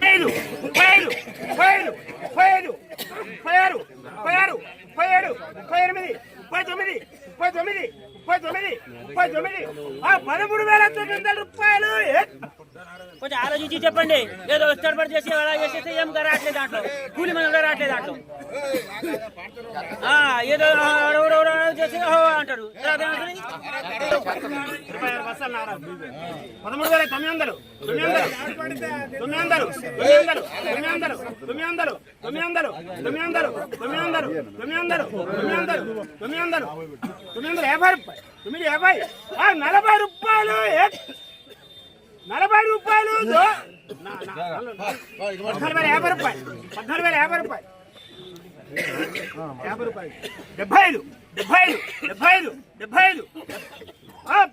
Coelho! Coelho! Coelho! తొమ్మిది ఆ పదమూడు వేల తొమ్మిది వందల రూపాయలు ఏ? కొంచెం చెప్పండి ఏదో ఇష్టపడి చేసి అలా చేసేస్తే ఏం రావట్లేదు దాంట్లో కూలి మనం కూడా రావట్లేదు దాంట్లో ఏదో ఎవరెవరో చేసి అంటారు పదమూడు వేల తొమ్మిది వందలు తొమ్మిది వందలు తొమ్మిది వందలు తొమ్మిది వందలు తొమ్మిది వందలు తొమ్మిది వందలు తొమ్మిది వందలు తొమ్మిది వందలు తొమ్మిది వందలు తొమ్మిది వందలు తొమ్మిది వందలు తొమ్మిది వందలు తొమ్మిది వందల యాభై రూపాయలు తొమ్మిది యాభై నలభై రూపాయలు నలభై రూపాయలు. పద్నాలుగు వేల యాభై రూపాయలు. పద్నాలుగు వేల యాభై రూపాయలు. యాభై రూపాయలు. డెబ్బై ఐదు. డెబ్బై ఐదు. డెబ్బై ఐదు. డెబ్బై ఐదు.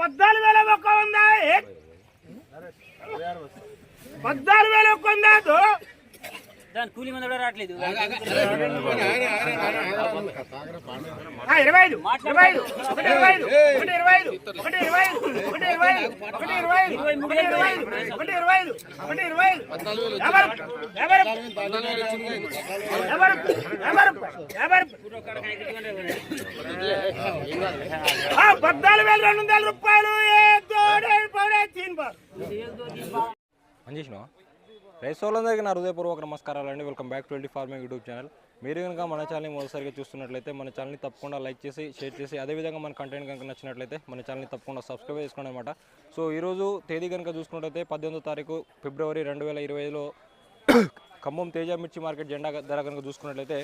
పద్నాలుగు వేల ఒక్క వంద? పద్నాలుగు వేల ఒక్క వంద. దాని కూలి మనం కూడా రావట్లేదు ఇరవై ఐదు ఇరవై ఐదు ఒకటి ఇరవై ఐదు ఒకటి ఇరవై ఐదు ఒకటి ఇరవై ఐదు ఒకటి ఇరవై ఐదు ఒకటి ఇరవై ఐదు ఒకటి ఇరవై ఐదు ఒకటి ఇరవై ఒకటి ఇరవై పద్నాలుగు వేల రెండు వందల రూపాయలు ఏ దోడే పడే తీన్ బార్ పని చేసినావా రైతులందరికీ వాళ్ళందరికీ నా హృదయపూర్వక నమస్కారాలు అండి welcome back to twenty farming YouTube channel మీరు కనుక మన ఛానల్ని మొదటిసారిగా చూస్తున్నట్లయితే మన ఛానల్ని తప్పకుండా లైక్ చేసి షేర్ చేసి అదేవిధంగా మన కంటెంట్ కనుక నచ్చినట్లయితే మన ఛానల్ని తప్పకుండా సబ్స్క్రైబ్ చేసుకోండి అనమాట సో ఈరోజు తేదీ కనుక చూసుకున్నట్లయితే పద్దెనిమిదో తారీఖు ఫిబ్రవరి రెండు వేల ఇరవై ఐదులో ఖమ్మం తేజ మిర్చి మార్కెట్ జెండా ధర కనుక చూసుకున్నట్లయితే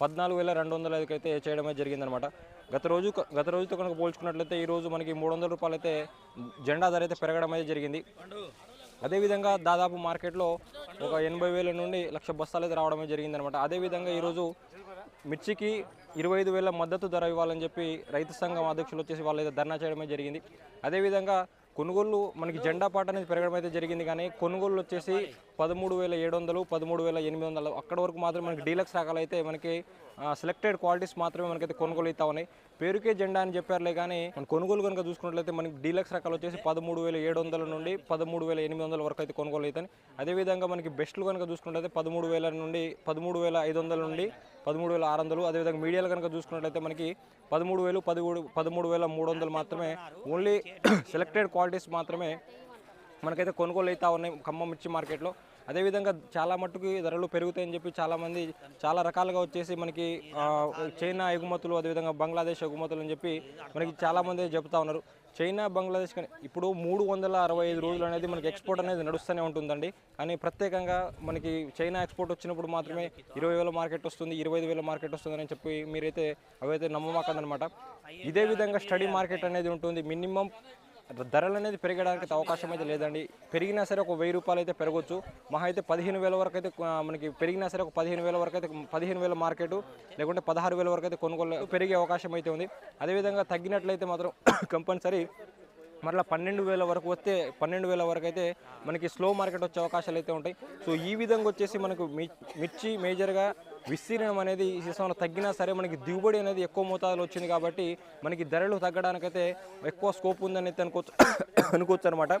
పద్నాలుగు వేల రెండు వందల ఐదుకైతే అయితే చేయడమే జరిగిందనమాట గత రోజు గత రోజుతో కనుక పోల్చుకున్నట్లయితే ఈరోజు మనకి మూడు వందల రూపాయలు అయితే జెండా ధర అయితే పెరగడం అయితే జరిగింది. అదేవిధంగా దాదాపు మార్కెట్లో ఒక ఎనభై వేల నుండి లక్ష బస్తాలు అయితే రావడమే జరిగిందనమాట అదేవిధంగా ఈరోజు మిర్చికి ఇరవై ఐదు వేల మద్దతు ధర ఇవ్వాలని చెప్పి రైతు సంఘం అధ్యక్షులు వచ్చేసి వాళ్ళు అయితే ధర్నా చేయడమే జరిగింది. అదేవిధంగా కొనుగోలు మనకి జెండా పాట అనేది పెరగడం అయితే జరిగింది. కానీ కొనుగోలు వచ్చేసి పదమూడు వేల ఏడు వందలు పదమూడు వేల ఎనిమిది వందలు. అక్కడ వరకు మాత్రం మనకి డీలక్స్ రకాలు అయితే మనకి సెలెక్టెడ్ క్వాలిటీస్ మాత్రమే మనకైతే కొనుగోలు అవుతా ఉన్నాయి. పేరుకే జెండా అని చెప్పారులే కానీ మన కొనుగోలు కనుక చూసుకున్నట్లయితే మనకి డీలక్స్ రకాలు వచ్చేసి పదమూడు వేల ఏడు వందల నుండి పదమూడు వేల ఎనిమిది వందల వరకు అయితే కొనుగోలు అవుతాయి అదేవిధంగా మనకి బెస్ట్లు కనుక చూసుకున్నట్లయితే పదమూడు వేల నుండి పదమూడు వేల ఐదు వందల నుండి పదమూడు వేల ఆరు వందలు. అదేవిధంగా మీడియాలు కనుక చూసుకున్నట్లయితే మనకి పదమూడు వేలు పదిమూడు పదమూడు వేల మూడు వందలు మాత్రమే ఓన్లీ సెలెక్టెడ్ క్వాలిటీస్ మాత్రమే మనకైతే కొనుగోలు అవుతా ఉన్నాయి ఖమ్మం మిర్చి మార్కెట్లో. అదేవిధంగా చాలా మట్టుకు ధరలు పెరుగుతాయని చెప్పి చాలామంది చాలా రకాలుగా వచ్చేసి మనకి చైనా ఎగుమతులు అదేవిధంగా బంగ్లాదేశ్ ఎగుమతులు అని చెప్పి మనకి చాలామంది చెప్తా ఉన్నారు. చైనా బంగ్లాదేశ్ కానీ ఇప్పుడు మూడు వందల అరవై ఐదు రోజులు అనేది మనకి ఎక్స్పోర్ట్ అనేది నడుస్తూనే ఉంటుందండి. కానీ ప్రత్యేకంగా మనకి చైనా ఎక్స్పోర్ట్ వచ్చినప్పుడు మాత్రమే ఇరవై వేల మార్కెట్ వస్తుంది ఇరవై ఐదు వేల మార్కెట్ వస్తుందని చెప్పి మీరైతే అవైతే నమ్మమాకదనమాట. ఇదే విధంగా స్టడీ మార్కెట్ అనేది ఉంటుంది. మినిమం ధరలు అనేది పెరగడానికి అయితే అవకాశం అయితే లేదండి. పెరిగినా సరే ఒక వెయ్యి రూపాయలు అయితే పెరగవచ్చు మహా అయితే పదిహేను వేల వరకు అయితే మనకి పెరిగినా సరే ఒక పదిహేను వేల వరకు అయితే పదిహేను వేల మార్కెట్ లేకుంటే పదహారు వేల వరకు అయితే కొనుగోలు పెరిగే అవకాశం అయితే ఉంది. అదేవిధంగా తగ్గినట్లయితే మాత్రం కంపల్సరీ మరలా పన్నెండు వేల వరకు వస్తే పన్నెండు వేల వరకు అయితే మనకి స్లో మార్కెట్ వచ్చే అవకాశాలు అయితే ఉంటాయి. సో ఈ విధంగా వచ్చేసి మనకు మి- మిర్చి మేజర్గా విస్తీర్ణం అనేది ఈ సీజన్లో తగ్గినా సరే మనకి దిగుబడి అనేది ఎక్కువ మోతాదులో వచ్చింది కాబట్టి మనకి ధరలు తగ్గడానికైతే ఎక్కువ స్కోప్ ఉందని అయితే అనుకోవచ్చు అనుకోవచ్చు అనమాట.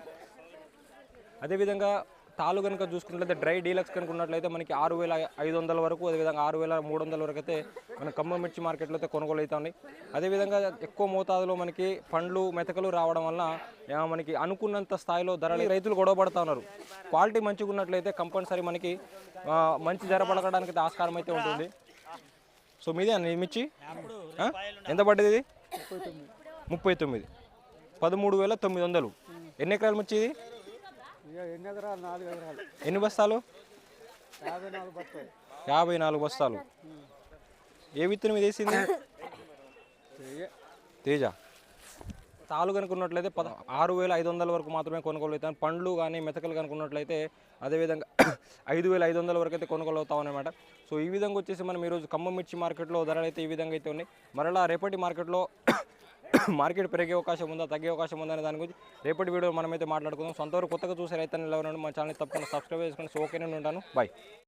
అదేవిధంగా తాలు కనుక చూసుకున్నట్లయితే డ్రై డీలక్స్ కనుక ఉన్నట్లయితే మనకి ఆరు వేల ఐదు వందల వరకు అదేవిధంగా ఆరు వేల మూడు వందల వరకు అయితే మన ఖమ్మం మిర్చి మార్కెట్లో అయితే కొనుగోలు అవుతా ఉన్నాయి అదేవిధంగా ఎక్కువ మోతాదులో మనకి పండ్లు మెతకలు రావడం వల్ల మనకి అనుకున్నంత స్థాయిలో ధరలు రైతులు గొడవ పడుతూ ఉన్నారు. క్వాలిటీ మంచిగా ఉన్నట్లయితే కంపల్సరీ మనకి మంచి ధర పలకడానికి అయితే ఆస్కారం అయితే ఉంటుంది. సో మీదే అండి మిర్చి? ఎంత పడ్డది ఇది? ముప్పై తొమ్మిది. పదమూడు వేల తొమ్మిది వందలు. ఎన్ని ఎకరాలు మిర్చి ఇది? ఎన్ని ఎకరాలు? నాలుగు ఎకరాలు. ఎన్ని బస్తాలు? యాభై నాలుగు బత్తాయి యాభై నాలుగు బస్తాలు. ఏ విత్తనం ఇది వేసింది? తేజ. తాలు కనుకున్నట్లయితే పద ఆరు వేల ఐదు వందల వరకు మాత్రమే కొనుగోలు అవుతాయి. పండ్లు కానీ మెతకలు కనుకున్నట్లయితే అదేవిధంగా ఐదు వేల ఐదు వందల వరకు అయితే కొనుగోలు అవుతాం అనమాట సో ఈ విధంగా వచ్చేసి మనం ఈరోజు ఖమ్మం మిర్చి మార్కెట్లో ధరలు అయితే ఈ విధంగా అయితే ఉన్నాయి. మరలా రేపటి మార్కెట్లో మార్కెట్ పెరిగే అవకాశం ఉందా తగ్గే అవకాశం ఉందా అనే దాని గురించి రేపటి వీడియో మనమైతే మాట్లాడుకుందాం. సొంతవరకు కొత్తగా చూసే రైతు ఎవరైనా మా ఛానల్ తప్పకుండా సబ్స్క్రైబ్ చేసుకొని ఓకేనే ఉంటాను. బాయ్